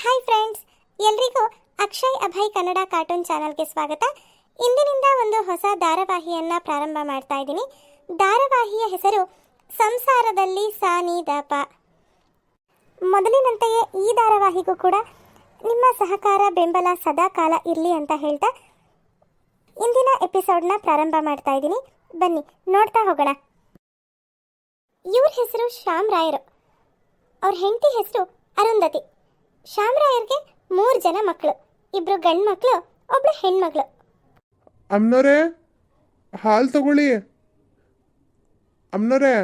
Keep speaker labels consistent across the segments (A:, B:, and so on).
A: Hi friends ಎಲ್ರಿಗೂ Akshay Abhay Kannada cartoon ಚಾನಲ್ಗೆ ಸ್ವಾಗತ. ಇಂದಿನಿಂದ ಒಂದು ಹೊಸ ಧಾರಾವಾಹಿಯನ್ನ ಪ್ರಾರಂಭ ಮಾಡ್ತಾ ಇದ್ದೀನಿ. ಧಾರಾವಾಹಿಯ ಹೆಸರು ಸಂಸಾರದಲ್ಲಿ ಸಾನಿ ದಪ. ಮೊದಲಿನಂತೆಯೇ ಈ ಧಾರಾವಾಹಿಗೂ ಕೂಡ ನಿಮ್ಮ ಸಹಕಾರ ಬೆಂಬಲ ಸದಾ ಕಾಲ ಇರಲಿ ಅಂತ ಹೇಳ್ತಾ ಇಂದಿನ ಎಪಿಸೋಡ್ನ ಪ್ರಾರಂಭ ಮಾಡ್ತಾ ಇದ್ದೀನಿ. ಬನ್ನಿ, ನೋಡ್ತಾ ಹೋಗೋಣ. ಇವ್ರ ಹೆಸರು ಶ್ಯಾಮ್ ರಾಯರು. ಅವ್ರ ಹೆಂಡತಿ ಹೆಸರು ಅರುಂಧತಿ. ಶ್ಯಾಮರಾಯರ್ಗೆ ಮೂರು ಜನ ಮಕ್ಕಳು ಇಬ್ರು ಗಂಡು ಮಕ್ಕಳು ಒಬ್ಳು ಹೆಣ್ಮಗಳು.
B: ಅಮ್ನೋರೇ ಹಾಲು ತಗೊಳ್ಳಿ. ಅಮ್ನೋರೇ.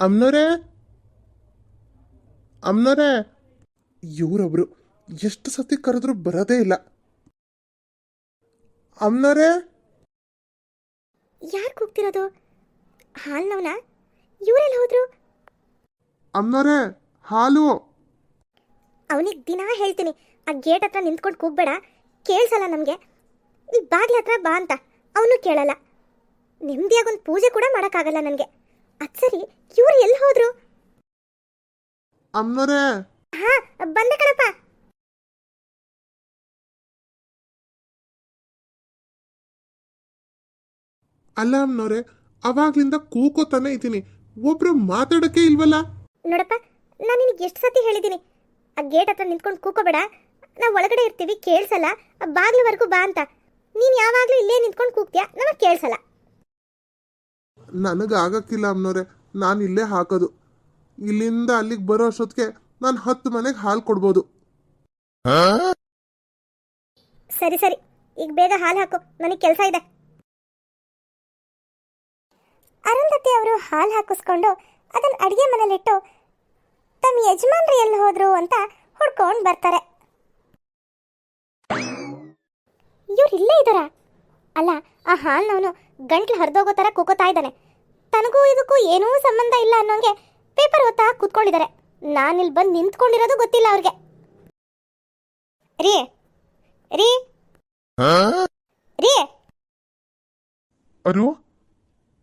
B: ಅಮ್ನೋರೇ. ಅಮ್ನೋರೇ. ಇವರೊಬ್ರು ಎಷ್ಟು ಸತಿ ಕರೆದ್ರು ಬರೋದೇ ಇಲ್ಲ. ಅಮ್ನೋರೇ.
A: ಯಾರು ಕೂಗ್ತಿರೋದು? ಹಾಲ್ನವನ? ಇವರೆಲ್ಲ ಹೋದ್ರು?
B: ಅಮ್ನೋರೇ. ಹಾಲು.
A: ಅವನಿಗೆ ದಿನ ಹೇಳ್ತೀನಿ ಆ ಗೇಟ್ ಹತ್ರ ನಿಂತ್ಕೊಂಡು ಕೂಗ್ಬೇಡ. ಕೇಳಿಸಲ್ಲ ನಮಗೆ. ಈ ಬಾಗ್ಲ ಹತ್ರ ಬಾ ಅಂತ. ಅವನು ಕೇಳಲ್ಲ. ನೆಮ್ಮದಿಯಾಗಿ ಒಂದು ಪೂಜೆ ಕೂಡ ಮಾಡೋಕ್ಕಾಗಲ್ಲ ನನಗೆ. ಅದು ಸರಿ ಇವ್ರು ಎಲ್ಲಿ ಹೋದ್ರು?
B: ಅಮ್ನೋರೇ
A: ಹಾ ಬಂದೆ ಕಣಪ್ಪ.
B: ಅಲ್ಲ ಅಮ್ಮನವ್ರೆ ಅವಾಗ್ಲಿಂದ ಕೂಕೋತಾನೆ ಇದ್ದೀನಿ. ಒಬ್ರು ಮಾತಾಡಕ್ಕೆ ಇಲ್ವಲ್ಲ?
A: ನೋಡಪ್ಪ ನಾನು ನಿನಗೆ ಎಷ್ಟು ಸತಿ ಹೇಳಿದ್ದೀನಿ ಆ ಗೇಟ್ ಹತ್ರ ನಿಂತ್ಕೊಂಡು ಕೂಕೋಬೇಡ. ನಾವು ಒಳಗಡೆ ಇರ್ತೀವಿ ಕೇಳಿಸಲ್ಲ. ಆ ಬಾಗ್ಲವರೆಗೂ ಬಾ ಅಂತ. ನೀನು ಯಾವಾಗಲೂ ಇಲ್ಲೇ ನಿಂತ್ಕೊಂಡು ಕೂಗ್ತೀಯಾ? ನಮಗೆ ಕೇಳಿಸಲ್ಲ.
B: ನನಗೆ ಆಗಕ್ಕಿಲ್ಲ ಅಮ್ನೋರೆ ನಾನು ಇಲ್ಲೇ ಹಾಕೋದು. ಇಲ್ಲಿಂದ ಅಲ್ಲಿಗೆ ಬರೋ ಅಷ್ಟೊತ್ತಿಗೆ ನಾನು ಹತ್ತು ಮನೆಗೆ ಹಾಲು ಕೊಡ್ಬೋದು.
A: ಸರಿ ಸರಿ. ಈಗ ಬೇಗ ಹಾಲು ಹಾಕು. ನನಗೆ ಕೆಲಸ ಇದೆ. ಅರುಂಧತಿ ಅವರು ಹಾಲು ಹಾಕಿಸ್ಕೊಂಡು ಅದನ್ನು ಅಡುಗೆ ಮನೇಲಿಟ್ಟು ತಮ್ಮ ಯಜಮಾನ್ರು ಎಲ್ಲಿ ಹೋದ್ರು ಅಂತ ಹುಡ್ಕೊಂಡು ಬರ್ತಾರೆ. ಇವ್ರು ಇಲ್ಲೇ ಇದಾರ ಅಲ್ಲ ಆ ಹಾಲ್ನವನು ಗಂಟ್ಲು ಹರಿದೋಗೋ ತರ ಕೂಕೋತಾ ಇದ್ದಾನೆ. ತನಗೂ ಇದಕ್ಕೂ ಏನೂ ಸಂಬಂಧ ಇಲ್ಲ ಅನ್ನೋಂಗೆ ಪೇಪರ್ ಓದ್ತಾ ಕೂತ್ಕೊಂಡಿದ್ದಾರೆ. ಇಲ್ಲಿ ಬಂದು ನಿಂತ್ಕೊಂಡಿರೋದು ಗೊತ್ತಿಲ್ಲ ಅವ್ರಿಗೆ. ರೀ ರೀ. ರೀ.
B: ಅರು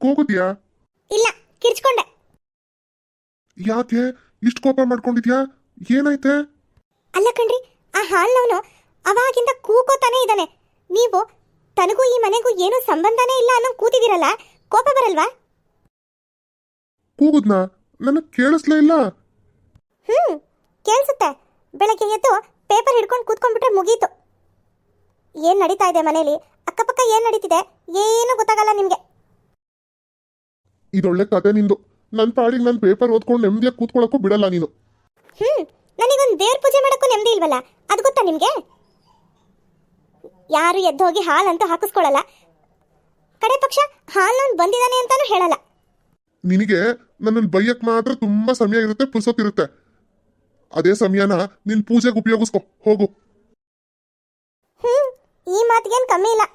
B: ಕೂಗುತ್ಯಾ
A: ಇಲ್ಲ ಕಿರ್ಚ್ಕೊಂಡೆ.
B: ಯಾಕೆ? ಇಷ್ಟು ಕೋಪ ಮಾಡ್ಕೊಂಡಿದ್ಯಾ? ಏನಾಯ್ತೆ?
A: ಅಲ್ಲ ಕಣ್ರಿ ಆ ಹಾಲ್ನವನು ಅವಾಗಿಂದ ಕೂಕೋತಾನೆ ಇದ್ದಾನೆ. ನೀವು ತನಗೂ ಈ ಮನೆಗೂ ಏನೂ ಸಂಬಂಧನೇ ಇಲ್ಲ ಅನ್ನೋ ಕೂತಿದ್ದೀರಲ್ಲ ಕೋಪ ಬರಲ್ವಾ?
B: ಕೂಗುದ್ನಾ? ನನಗೆ ಕೇಳಿಸ್ಲೇ ಇಲ್ಲ.
A: ಹ್ಮ್ ಕೇಳಿಸುತ್ತೆ. ಬೆಳಗ್ಗೆ ಎದ್ದು ಪೇಪರ್ ಹಿಡ್ಕೊಂಡು ಕೂತ್ಕೊಂಡ್ಬಿಟ್ರೆ ಮುಗೀತು. ಏನ್ ನಡೀತಾ ಇದೆ ಮನೇಲಿ? ಅಕ್ಕಪಕ್ಕ ಏನ್ ನಡೀತಿದೆ? ಏನೂ ಗೊತ್ತಾಗಲ್ಲ ನಿಮ್ಗೆ.
B: ಇದೊಳ್ಳೆ ಕತೆ ನಿಂದು. ನನ್ನ ಪಾಡಿಗೆ ನನ್ ಪೇಪರ್ ಓದ್ಕೊಂಡು ನೆಮ್ಮದಿಯಾಗಿ ಕೂತ್ಕೊಳ್ಳೋಕ್ಕೂ ಬಿಡಲ್ಲ ನೀನು.
A: ಹ್ಮ್ ನನಗೊಂದು ದೇವ್ರ ಪೂಜೆ ಮಾಡಕ್ಕೂ ನೆಮ್ಮದಿ ಇಲ್ವಲ್ಲ? ಅದು ಗೊತ್ತಾ ನಿಮ್ಗೆ? ಯಾರು ಎದ್ದು ಹೋಗಿ ಹಾಲಂತೂ ಹಾಕಿಸ್ಕೊಳ್ಳಲ್ಲ ಕಡೆ ಪಕ್ಷ ಹಾಲ್ನವ್ನು ಬಂದಿದ್ದಾನೆ ಅಂತಾನೂ ಹೇಳಲ್ಲ.
B: ನಿನಗೆ ನನ್ನನ್ನು ಬೈಯಕ್ ಮಾತ್ರ ತುಂಬಾ ಸಮಯ ಇರುತ್ತೆ ಪುರ್ಸೊತ್ತಿರುತ್ತೆ. ಅದೇ ಸಮಯನ ನಿನ್ ಪೂಜೆಗೆ ಉಪಯೋಗಿಸ್ಕೊ ಹೋಗು.
A: ಹ್ಮ್ ಈ ಮಾತಿಗೇನು ಕಮ್ಮಿ ಇಲ್ಲ.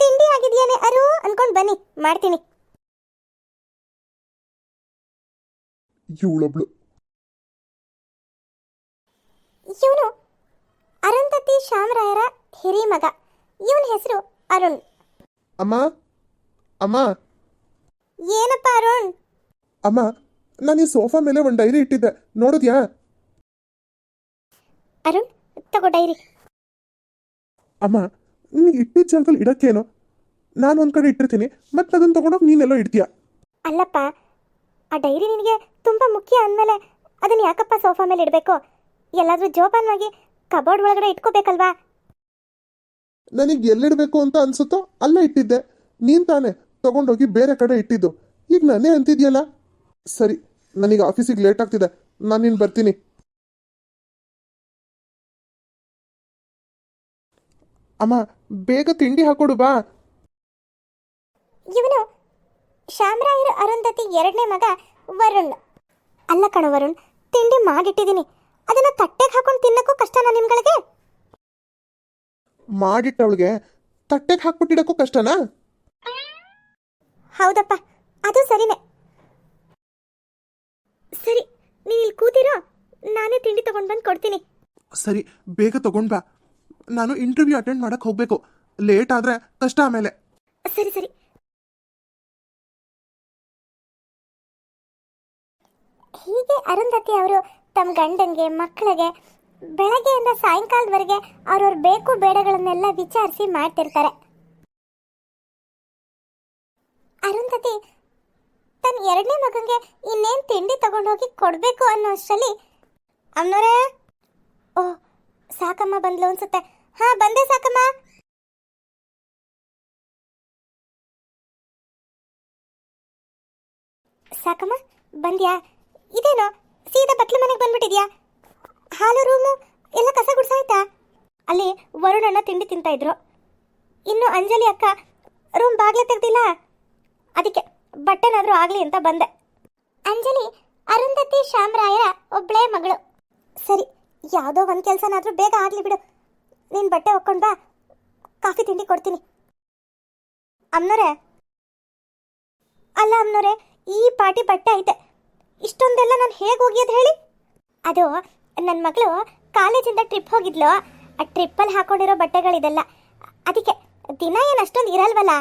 A: ತಿಂಡಿ ಆಗಿದೆಯೇನೆ ಅರು ಅನ್ಕೊಂಡು ಬನ್ನಿ ಮಾಡ್ತೀನಿ.
B: ಇವಳೊಬ್ಳು.
A: ಇವನು ಅರುಂಧತಿ ಶ್ಯಾಮರಾಯರ ಹಿರಿ ಮಗ. ಇವನ ಹೆಸರು ಅರುಣ್.
B: ಅಮ್ಮ ಅಮ್ಮ.
A: ಏನಪ್ಪ ಅರುಣ್?
B: ಅಮ್ಮ ನಾನು ಈ ಸೋಫಾ ಮೇಲೆ ಒಂದು ಡೈರಿ ಇಟ್ಟಿದ್ದೆ. ನೋಡಿದ್ಯಾ?
A: ಅರುಣ್ ತಗೋ ಡೈರಿ.
B: ಅಮ್ಮ ನೀನು ಇಟ್ಟಿದ್ದ ಜಾಗದಲ್ಲಿ ಇಡಕ್ಕೇನು? ನಾನು ಒಂದು ಕಡೆ ಇಟ್ಟಿರ್ತೀನಿ ಮತ್ತೆ ಅದನ್ನ ತಗೊಂಡೋಗಿ ನೀನೆಲ್ಲೋ ಇಡ್ತೀಯ?
A: ಅಲ್ಲಪ್ಪ ಆ ಡೈರಿ ನಿನಗೆ ತುಂಬ ಮುಖ್ಯ ಅಂದಮೇಲೆ ಅದನ್ನು ಯಾಕಪ್ಪ ಸೋಫಾ ಮೇಲೆ ಇಡಬೇಕು? ಎಲ್ಲಾದರೂ ಜೋಪಾನವಾಗಿ ಕಬೋರ್ಡ್ ಒಳಗಡೆ ಇಟ್ಕೋಬೇಕಲ್ವಾ?
B: ನನಗೆ ಎಲ್ಲಿಡಬೇಕು ಅಂತ ಅನ್ಸುತ್ತೋ ಅಲ್ಲೇ ಇಟ್ಟಿದ್ದೆ. ನೀನ್ ತಾನೇ ತಗೊಂಡೋಗಿ ಬೇರೆ ಕಡೆ ಇಟ್ಟಿದ್ದು. ಈಗ ನಾನೇ ಅಂತಿದ್ಯಲ್ಲ? ಸರಿ ನನಗೆ ಆಫೀಸಿಗೆ ಲೇಟ್ ಆಗ್ತಿದೆ. ನಾನು ನೀನು ಬರ್ತೀನಿ. ಅಮ್ಮ ಬೇಗ ತಿಂಡಿ ಹಾಕೊಡು ಬಾ.
A: ಇವನು ಶ್ಯಾಮರಾಯರು ಅರುಂಧತಿ ಎರಡನೇ ಮಗ ವರುಣ್. ಅಲ್ಲ ಕಣ ವರುಣ್ ತಿಂಡಿ ಮಾಡಿಟ್ಟಿದ್ದೀನಿ ಅದನ್ನ ತಟ್ಟೆಗೆ ಹಾಕೊಂಡು ತಿನ್ನಕ್ಕೂ ಕಷ್ಟನಾ ನಿಮ್ಗಳಿಗೆ?
B: ಮಾಡಿಟ್ಟವಳಿಗೆ ತಟ್ಟೆಗೆ ಹಾಕ್ಬಿಟ್ಟಿಡಕ್ಕೂ ಕಷ್ಟನಾ?
A: ಹೌದಪ್ಪ ಅದು ಸರಿನೇ. ಸರಿ ನೀನು ಇಲ್ಲಿ ಕೂತಿರೋ ನಾನೇ ತಿಂಡಿ ತಗೊಂಡು ಬಂದು ಕೊಡ್ತೀನಿ.
B: ಸರಿ ಬೇಗ ತಗೊಂಡ್ ಬಾ. ನಾನು ಇಂಟರ್ವ್ಯೂ ಅಟೆಂಡ್ ಮಾಡಕ್ಕೆ ಹೋಗ್ಬೇಕು. ಲೇಟ್ ಆದ್ರೆ ಕಷ್ಟ ಆಮೇಲೆ.
A: ಸರಿ ಸರಿ. ಹೀಗೆ ಅರುಂಧತಿ ಅವರು ತಮ್ಮ ಗಂಡನಿಗೆ, ಮಕ್ಕಳಿಗೆ ಬೆಳಗ್ಗೆಯಿಂದ ಸಾಯಂಕಾಲದವರೆಗೆ ಅವ್ರವ್ರ ಬೇಕು ಬೇಡಗಳನ್ನೆಲ್ಲ ವಿಚಾರಿಸಿ ಮಾಡ್ತಿರ್ತಾರೆ. ಅರುಂಧತಿ ತನ್ನ ಎರಡನೇ ಮಗನಿಗೆ ಇನ್ನೇನು ತಿಂಡಿ ತಗೊಂಡೋಗಿ ಕೊಡಬೇಕು ಅನ್ನೋ ಅಷ್ಟರಲ್ಲಿ ಓ, ಸಾಕಮ್ಮ ಬಂದ್ಲು ಅನ್ಸುತ್ತೆ. ಹಾ, ಬಂದೆ ಸಾಕಮ್ಮ. ಸಾಕಮ್ಮ, ಬಂದ್ಯಾ? ಇದೇನೋ? ಸೀದಾ ಬಟ್ಲು ಮನೆಗೆ ಬಂದ್ಬಿಟ್ಟಿದ್ಯಾ ಹಾಲು, ರೂಮು, ಎಲ್ಲ ಕಸ ಗುಡ್ಸಾಯ್ತಾ ಅಲ್ಲಿ ವರುಣಣ್ಣ ತಿಂಡಿ ತಿಂತಾ ಇದ್ರು. ಇನ್ನು ಅಂಜಲಿ ಅಕ್ಕ ರೂಮ್ ಬಾಗ್ಲೆ ತೆಗ್ದಿಲ್ಲ? ಅದಕ್ಕೆ ಬಟ್ಟೆನಾದ್ರೂ ಆಗ್ಲಿ ಅಂತ ಬಂದೆ. ಅಂಜಲಿ, ಅರುಂಧತಿ ಶ್ಯಾಮರಾಯರ ಒಬ್ಳೇ ಮಗಳು. ಸರಿ, ಯಾವುದೋ ಒಂದು ಕೆಲಸನಾದರೂ ಬೇಗ ಆಗ್ಲಿ ಬಿಡು. ನೀನು ಬಟ್ಟೆ ಒಕ್ಕೊಂಡು ಬಾ. ಕಾಫಿ ತಿಂಡಿ ಕೊಡ್ತೀನಿ. ಅಮ್ನೋರೆ? ಅಲ್ಲ ಅಮ್ನೋರೆ, ಈ ಪಾಟಿ ಬಟ್ಟೆ ಐತೆ. ಇಷ್ಟೊಂದೆಲ್ಲ ನಾನು ಹೇಗೆ ಹೋಗಿಯೋದು ಹೇಳಿ? ಅದು ನನ್ನ ಮಗಳು ಕಾಲೇಜಿಂದ ಟ್ರಿಪ್ ಹೋಗಿದ್ಲು. ಆ ಟ್ರಿಪ್ಪಲ್ಲಿ ಹಾಕೊಂಡಿರೋ ಬಟ್ಟೆಗಳಿದೆಲ್ಲ. ಅದಕ್ಕೆ ದಿನ ಏನು ಅಷ್ಟೊಂದು ಇರಲ್ವಲ್ಲ?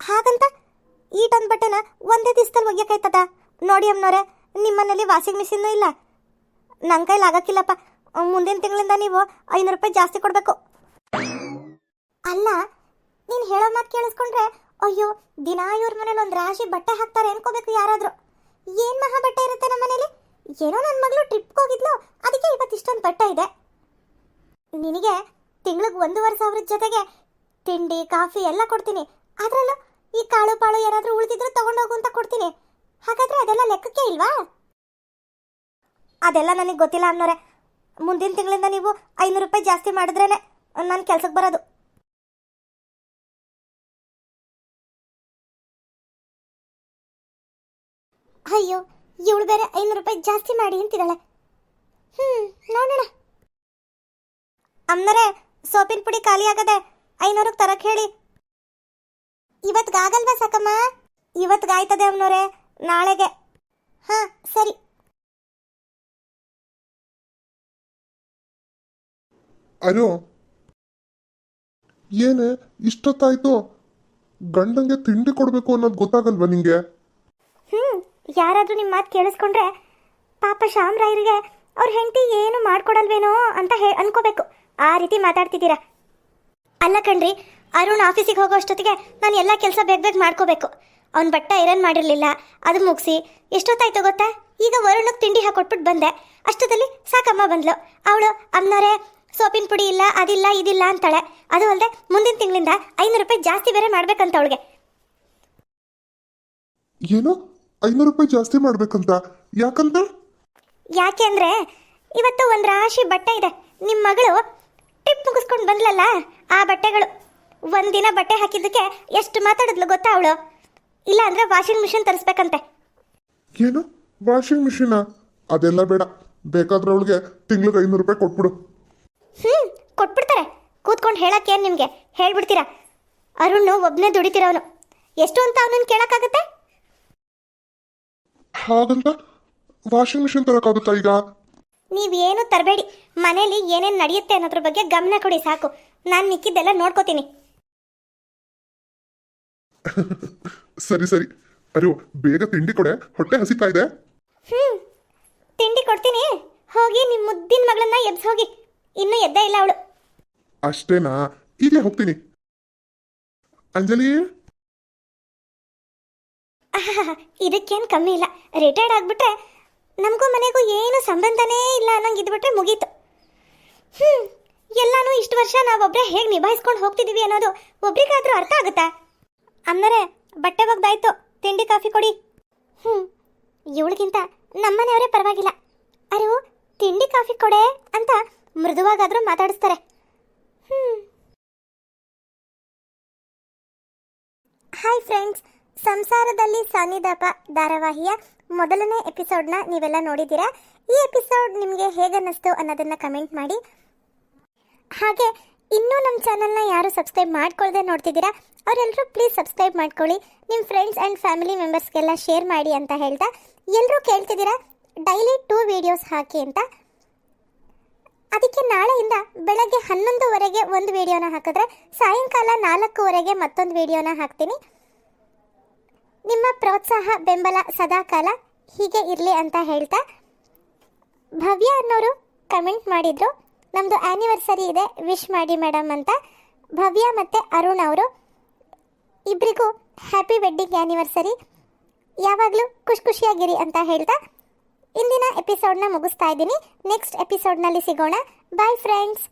A: ಹಾಗಂತ ಈಟೊಂದು ಬಟ್ಟೆನ ಒಂದೇ ದಿವಸದಲ್ಲಿ ಒಗ್ಯಕ್ಕಾಯ್ತದ ನೋಡಿ ಅಮ್ಮನವ್ರೆ ನಿಮ್ಮನೇಲಿ ವಾಷಿಂಗ್ ಮಿಷಿನ್ನು ಇಲ್ಲ. ನನ್ನ ಕೈಲಿ ಆಗಕ್ಕಿಲ್ಲಪ್ಪ. ಮುಂದಿನ ತಿಂಗಳಿಂದ ನೀವು ಐನೂರು ರೂಪಾಯಿ ಜಾಸ್ತಿ ಕೊಡಬೇಕು. ಅಲ್ಲ, ನೀನು ಹೇಳೋ ಮಾತು ಕೇಳಿಸ್ಕೊಂಡ್ರೆ, ಅಯ್ಯೋ, ದಿನ ಇವ್ರ ಮನೇಲಿ ಒಂದು ರಾಶಿ ಬಟ್ಟೆ ಹಾಕ್ತಾರೆ ಅನ್ಕೋಬೇಕು ಯಾರಾದರೂ. ಏನು ಮಹಾ ಬಟ್ಟೆ ಇರುತ್ತೆ ನಮ್ಮ ಮನೇಲಿ? ಏನೋ ನನ್ನ ಮಗಳು ಟ್ರಿಪ್ ಹೋಗಿದ್ಲು, ಅದಕ್ಕೆ ಇವತ್ತು ಇಷ್ಟೊಂದು ಬಟ್ಟೆ ಇದೆ. ನಿನಗೆ ತಿಂಗ್ಳಿಗೆ ಒಂದೂವರೆ ಸಾವಿರದ ಜೊತೆಗೆ ತಿಂಡಿ, ಕಾಫಿ ಎಲ್ಲ ಕೊಡ್ತೀನಿ. ಅದರಲ್ಲೂ ಈ ಕಾಳು ಪಾಳು ಏನಾದರೂ ಉಳಿದಿದ್ರು ತಗೊಂಡೋಗು ಅಂತ ಕೊಡ್ತೀನಿ. ಹಾಗಾದ್ರೆ ಅದೆಲ್ಲ ಲೆಕ್ಕಕ್ಕೆ ಇಲ್ವಾ? ಅದೆಲ್ಲ ನನಗೆ ಗೊತ್ತಿಲ್ಲ ಅನ್ನೋರೆ. ಮುಂದಿನ ತಿಂಗಳಿಂದ ನೀವು ಐನೂರು ರೂಪಾಯಿ ಜಾಸ್ತಿ ಮಾಡಿದ್ರೇನೆ ನಾನು ಕೆಲ್ಸಕ್ಕೆ ಬರೋದು. ಅಯ್ಯೋ ಇವಳು ಬೇರೆ ಐನೂರು ರೂಪಾಯಿ ಜಾಸ್ತಿ ಮಾಡಿ ಅಂತಿದ್ದಾಳೆ. ಹ್ಮ್ ನೋಡೋಣ. ಅಮ್ಮನರೇ ಸೋಪಿನ ಪುಡಿ ಖಾಲಿ ಆಗದೆ ಐನೂರಕ್ಕೆ ತರಕ್ ಹೇಳಿ. ಇವತ್ಗಾಗಲ್ವಾ ಸಾಕಮ್ಮ? ಇವತ್ಗಾಯ್ತದೆ ಅಮ್ಮನವ್ರೆ ನಾಳೆಗೆ. ಹಾ ಸರಿ.
B: ಅಯ್ಯೋ ಏನೆ ಇಷ್ಟೊತ್ತಾಯ್ತು? ಗಂಡಂಗೆ ತಿಂಡಿ ಕೊಡಬೇಕು ಅನ್ನೋದು ಗೊತ್ತಾಗಲ್ವಾ ನಿಂಗೆ?
A: ಹ್ಮ್ ಯಾರಾದ್ರೂ ನಿಮ್ಮ ಮಾತು ಕೇಳಿಸ್ಕೊಂಡ್ರೆ ಪಾಪ ಶ್ಯಾಮ್ರಾಯರಿಗೆ ಅವ್ರ ಹೆಂಡತಿ ಏನು ಮಾಡ್ಕೊಡಲ್ವೇನೋ ಅಂತ ಹೇ, ಅನ್ಕೋಬೇಕು. ಆ ರೀತಿ ಮಾತಾಡ್ತಿದ್ದೀರಾ? ಅಲ್ಲ ಕಣ್ರಿ, ಅರುಣ್ ಆಫೀಸಿಗೆ ಹೋಗೋ ಅಷ್ಟೊತ್ತಿಗೆ ನಾನು ಎಲ್ಲ ಕೆಲಸ ಬೇಗ ಬೇಗ ಮಾಡ್ಕೋಬೇಕು. ಅವ್ನ ಬಟ್ಟೆ ಐರನ್ ಮಾಡಿರಲಿಲ್ಲ, ಅದು ಮುಗಿಸಿ, ಎಷ್ಟೊತ್ತಾಯ್ತು ಗೊತ್ತಾ? ಈಗ ವರುಣಕ್ಕೆ ತಿಂಡಿ ಹಾಕೊಟ್ಬಿಟ್ಟು ಬಂದೆ. ಅಷ್ಟೊತ್ತಲ್ಲಿ ಸಾಕಮ್ಮ ಬಂದ್ಲು. ಅವಳು ಅಮ್ಮನವರೇ ಸೋಪಿನ ಪುಡಿ ಇಲ್ಲ, ಅದಿಲ್ಲ, ಇದಿಲ್ಲ ಅಂತಾಳೆ. ಅದು ಅಲ್ಲದೆ ಮುಂದಿನ ತಿಂಗಳಿಂದ ಐನೂರು ರೂಪಾಯಿ ಜಾಸ್ತಿ ಬೇರೆ ಮಾಡ್ಬೇಕಂತ ಅವಳಿಗೆ.
B: ಏನೋ? ಐನೂರು ರೂಪಾಯಿ ಜಾಸ್ತಿ ಮಾಡ್ಬೇಕಂತ. ಯಾಕಂತ?
A: ಯಾಕೆ ಅಂದ್ರೆ ಇವತ್ತು ಒಂದು ರಾಶಿ ಬಟ್ಟೆ ಇದೆ. ನಿಮ್ಮ ಮಗಳು ಟ್ರಿಪ್ ಮುಗಿಸ್ಕೊಂಡು ಬಂದ್ಲಲ್ಲ? ಆ ಬಟ್ಟೆಗಳು. ಒಂದಿನ ಬಟ್ಟೆ ಹಾಕಿದ್ದಕ್ಕೆ ಎಷ್ಟು ಮಾತಾಡಿದ್ಲು ಗೊತ್ತಾ ಅವಳು? ಇಲ್ಲ ಅಂದ್ರೆ ವಾಷಿಂಗ್ ಮಿಷಿನ್ ತರಿಸ್ಬೇಕಂತೆ.
B: ಏನು? ವಾಷಿಂಗ್ ಮಿಷಿನ್ ಅದೆಲ್ಲ ಬೇಡ. ಬೇಕಾದ್ರೆ ಅವಳಿಗೆ ತಿಂಗ್ಳಿಗೆ ಐನೂರು ರೂಪಾಯಿ ಕೊಟ್ಬಿಡು.
A: ಹ್ಮ್ ಕೊಟ್ಬಿಡ್ತಾರೆ. ಕೂತ್ಕೊಂಡು ಹೇಳಕ್ಕೆ ಏನು ನಿಮಗೆ? ಹೇಳ್ಬಿಡ್ತೀರಾ? ಅರುಣ್ ಒಬ್ಬನೇ ದುಡಿತಿರೋನು. ಎಷ್ಟು ಅಂತ ಅವನನ್ನು ಕೇಳಕ್ಕಾಗತ್ತೆ?
B: ಹಾಗಂತ ವಾಷಿಂಗ್ ಮಿಷಿನ್ ತರಕಾಗುತ್ತಾ ಈಗ?
A: ನೀವೇನು ತರಬೇಡಿ. ಮನೇಲಿ ಏನೇನು ನಡೆಯುತ್ತೆ ಅನ್ನೋದ್ರ ಬಗ್ಗೆ ಗಮನ ಕೊಡಿ ಸಾಕು. ನಾನು ಮಿಕ್ಕಿದ್ದೆಲ್ಲ ನೋಡ್ಕೋತೀನಿ.
B: ಸರಿ ಸರಿ. ಅಯ್ಯೋ ಬೇಗ ತಿಂಡಿ ಕೊಡೆ. ಹೊಟ್ಟೆ ಹಸಿತಾ ಇದೆ?
A: ಹ್ಮ್. ತಿಂಡಿ ಕೊಡ್ತೀನಿ. ಹೋಗಿ ನಿಮ್ಮ ಮುದ್ದಿನ ಮಗಳನ್ನ ಎಬ್ಸ್ ಹೋಗಿ. ಇನ್ನೂ ಎದ್ದೇ ಇಲ್ಲ ಅವಳು.
B: ಅಷ್ಟೇನಾ? ಈಗ ಹೋಗ್ತೀನಿ. ಅಂಜಲಿ?
A: ಇದಕ್ಕೇನು ಕಮ್ಮಿ ಇಲ್ಲ. ರಿಟೈರ್ಡ್ ಆಗಿಬಿಟ್ರೆ ನಮಗೂ ಮನೆಗೂ ಏನು ಸಂಬಂಧನೇ ಇಲ್ಲ ಅನ್ನಂಗೆ ಇದ್ಬಿಟ್ರೆ ಮುಗೀತು. ಹ್ಞೂ ಎಲ್ಲಾನು ಇಷ್ಟು ವರ್ಷ ನಾವೊಬ್ಬರೇ ಹೇಗೆ ನಿಭಾಯಿಸ್ಕೊಂಡು ಹೋಗ್ತಿದ್ದೀವಿ ಅನ್ನೋದು ಒಬ್ರಿಗಾದ್ರೂ ಅರ್ಥ ಆಗುತ್ತಾ? ಅಂದರೆ ಬಟ್ಟೆ ಒಗ್ದಾಯ್ತು. ತಿಂಡಿ ಕಾಫಿ ಕೊಡಿ. ಹ್ಞೂ ಇವಳಿಗಿಂತ ನಮ್ಮನೆಯವರೇ ಪರವಾಗಿಲ್ಲ. ಅರು ತಿಂಡಿ ಕಾಫಿ ಕೊಡೆ ಅಂತ ಮೃದುವಾಗಾದರೂ ಮಾತಾಡಿಸ್ತಾರೆ. ಹ್ಞೂ ಹಾಯ್ ಫ್ರೆಂಡ್ಸ್ ಸಂಸಾರದಲ್ಲಿ ಸಾನ್ನಿಧಾಪ ಧಾರಾವಾಹಿಯ ಮೊದಲನೇ ಎಪಿಸೋಡ್ನ ನೀವೆಲ್ಲ ನೋಡಿದ್ದೀರಾ? ಈ ಎಪಿಸೋಡ್ ನಿಮಗೆ ಹೇಗನ್ನಿಸ್ತು ಅನ್ನೋದನ್ನು ಕಮೆಂಟ್ ಮಾಡಿ. ಹಾಗೆ, ಇನ್ನೂ ನಮ್ಮ ಚಾನಲ್ನ ಯಾರು ಸಬ್ಸ್ಕ್ರೈಬ್ ಮಾಡ್ಕೊಳ್ಳದೆ ನೋಡ್ತಿದ್ದೀರಾ ಅವರೆಲ್ಲರೂ ಪ್ಲೀಸ್ ಸಬ್ಸ್ಕ್ರೈಬ್ ಮಾಡ್ಕೊಳ್ಳಿ. ನಿಮ್ಮ ಫ್ರೆಂಡ್ಸ್ ಆ್ಯಂಡ್ ಫ್ಯಾಮಿಲಿ ಮೆಂಬರ್ಸ್ಗೆಲ್ಲ ಶೇರ್ ಮಾಡಿ ಅಂತ ಹೇಳ್ತಾ ಎಲ್ಲರೂ ಕೇಳ್ತಿದ್ದೀರಾ? ಡೈಲಿ ಟೂ ವಿಡಿಯೋಸ್ ಹಾಕಿ ಅಂತ. ಅದಕ್ಕೆ ನಾಳೆಯಿಂದ ಬೆಳಗ್ಗೆ ಹನ್ನೊಂದುವರೆಗೆ ಒಂದು ವಿಡಿಯೋನ ಹಾಕಿದ್ರೆ, ಸಾಯಂಕಾಲ ನಾಲ್ಕೂವರೆಗೆ ಮತ್ತೊಂದು ವಿಡಿಯೋನ ಹಾಕ್ತೀನಿ. ನಿಮ್ಮ ಪ್ರೋತ್ಸಾಹ, ಬೆಂಬಲ ಸದಾಕಾಲ ಹೀಗೆ ಇರಲಿ ಅಂತ ಹೇಳ್ತಾ ಭವ್ಯ ಅನ್ನೋರು ಕಮೆಂಟ್ ಮಾಡಿದರು. ನಮ್ಮದು ಆ್ಯನಿವರ್ಸರಿ ಇದೆ ವಿಶ್ ಮಾಡಿ ಮೇಡಮ್ ಅಂತ. ಭವ್ಯ ಮತ್ತು ಅರುಣ್ ಅವರು ಇಬ್ಬರಿಗೂ ಹ್ಯಾಪಿ ವೆಡ್ಡಿಂಗ್ ಆ್ಯನಿವರ್ಸರಿ ಯಾವಾಗಲೂ ಖುಷಿ ಖುಷಿಯಾಗಿರಿ ಅಂತ ಹೇಳ್ತಾ ಇಂದಿನ ಎಪಿಸೋಡ್ನ ಮುಗಿಸ್ತಾ ಇದ್ದೀನಿ. ನೆಕ್ಸ್ಟ್ ಎಪಿಸೋಡ್ನಲ್ಲಿ ಸಿಗೋಣ. Bye friends